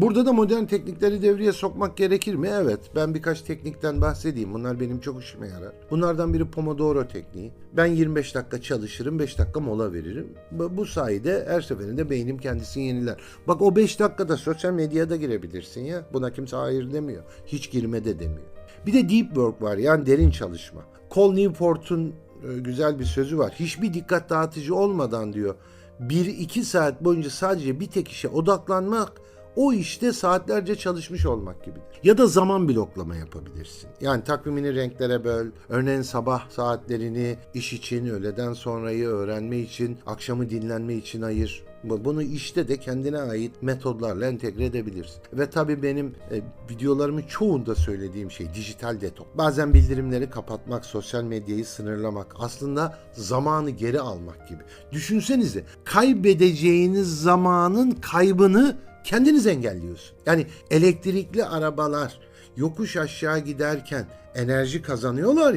Burada da modern teknikleri devreye sokmak gerekir mi? Evet. Ben birkaç teknikten bahsedeyim. Bunlar benim çok işime yarar. Bunlardan biri Pomodoro tekniği. Ben 25 dakika çalışırım, 5 dakika mola veririm. Bu sayede her seferinde beynim kendisini yeniler. Bak o 5 dakikada sosyal medyaya da girebilirsin ya. Buna kimse hayır demiyor. Hiç girme de demiyor. Bir de deep work var yani derin çalışma. Col Newport'un e, güzel bir sözü var. Hiçbir dikkat dağıtıcı olmadan diyor. 1-2 saat boyunca sadece bir tek işe odaklanmak o işte saatlerce çalışmış olmak gibidir. Ya da zaman bloklama yapabilirsin. Yani takvimini renklere böl. Örneğin sabah saatlerini iş için, öğleden sonrayı öğrenme için, akşamı dinlenme için ayır. Bu- Bunu işte de kendine ait metodlarla entegre edebilirsin. Ve tabii benim e, videolarımın çoğunda söylediğim şey dijital detoks. Bazen bildirimleri kapatmak, sosyal medyayı sınırlamak, aslında zamanı geri almak gibi. Düşünsenize kaybedeceğiniz zamanın kaybını kendiniz engelliyorsun. Yani elektrikli arabalar yokuş aşağı giderken enerji kazanıyorlar ya